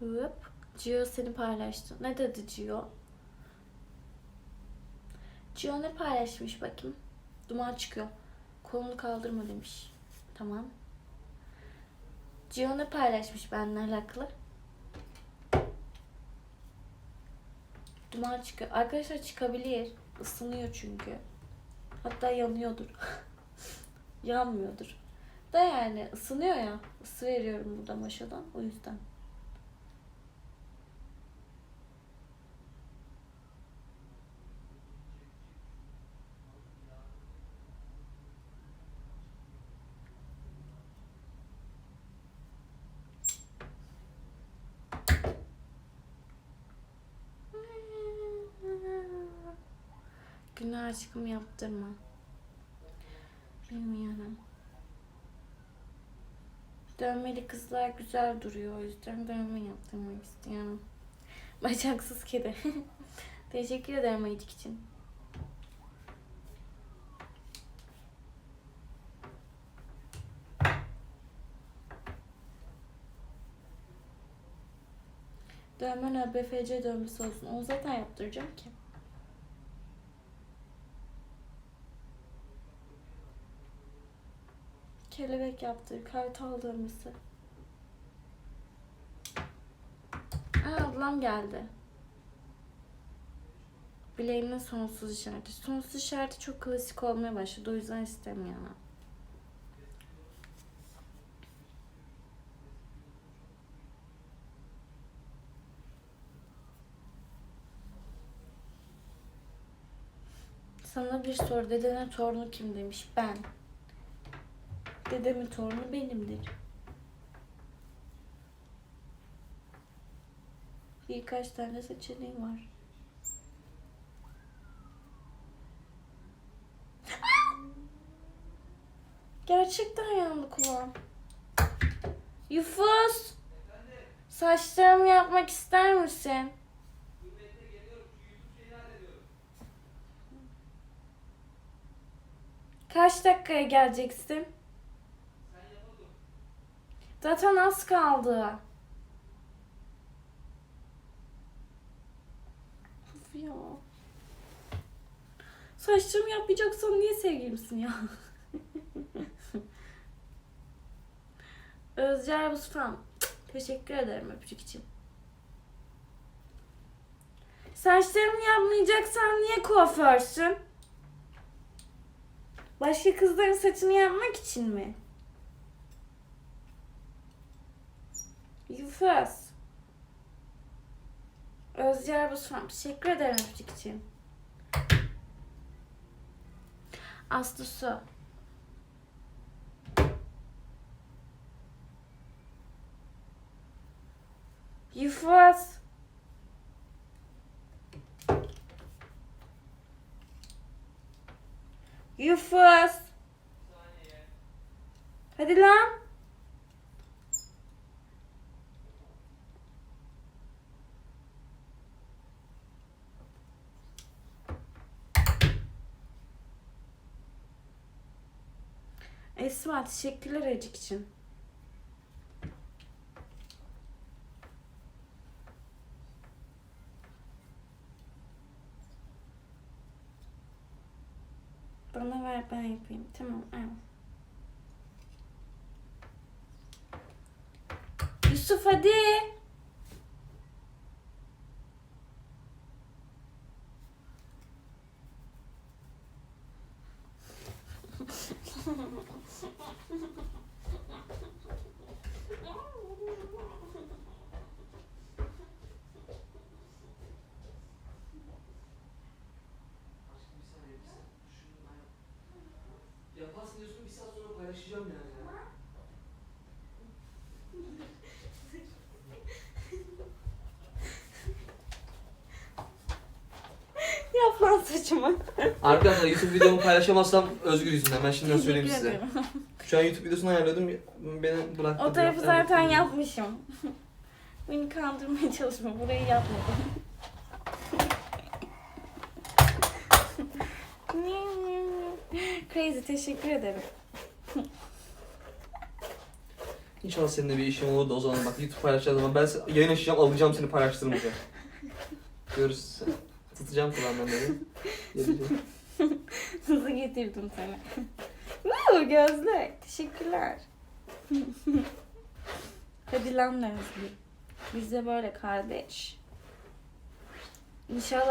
Hop. Gio seni paylaştı. Ne dedi Gio? Gio ne paylaşmış bakayım? Duman çıkıyor. Kolunu kaldırma demiş. Tamam. Gio ne paylaşmış benimle alakalı? Duman çıkıyor. Arkadaşlar çıkabilir. Isınıyor çünkü. Hatta yanıyordur. Yanmıyordur. Da yani ısınıyor ya. Isı veriyorum burada maşadan. O yüzden. Günah aşkım yaptırma. Bilmiyorum. Dövmeli kızlar güzel duruyor. O yüzden dövme yaptırmak istiyorum. Bacaksız kedi. Teşekkür ederim ayıcık için. Dövmen ÖBFC dövmesi olsun. Onu zaten yaptıracağım ki. Kelebek yaptır. Kartal dövmesi. Aa, ablam geldi. Bileğimin sonsuz işareti. Sonsuz işareti çok klasik olmaya başladı. O yüzden istemiyorum. Sana bir soru. Dedenin torunu kim demiş? Ben. Dedemin torunu benimdir. Birkaç tane seçeneği var. Gerçekten yandı kulağım. Yufus! Saçlarımı yapmak ister misin? Kaç dakikaya geleceksin? Zaten az kaldı. Of ya. Saçlarımı yapmayacaksan niye sevgilimsin ya? Özcer Busfam. Teşekkür ederim öpücük için. Saçlarımı yapmayacaksan niye kuaförsün? Başka kızların saçını yapmak için mi? Yufas. Özyer Busfam. Teşekkür ederim öpücük için. Aslı Su. Yufas. Yufas. Hadi lan. Esma teşekkürler acık için. Bana ver ben yapayım. Tamam al. Yusuf hadi. Yaparsın diyorsun bir saat sonra paylaşacağım yani. ya. Yap lan saçımı. Arkadaşlar YouTube videomu paylaşamazsam Özgür yüzünden. Ben şimdiden söyleyeyim Teşekkür size. ederim. Şu an YouTube videosunu ayarladım. Beni bıraktı. O tarafı zaten Evet. yapmışım. Beni kandırmaya çalışma. Burayı yapmadım. Crazy teşekkür ederim. İnşallah seninle bir işim olur da o zaman bak YouTube paylaşacağım zaman ben se- yayın açacağım alacağım seni paylaştırmayacağım. Görürsün. Tutacağım kulağından beri. Geleceğim. Getirdim seni. Wow, gözler. Teşekkürler. Hadi lan Nazlı. Biz de böyle kardeş. İnşallah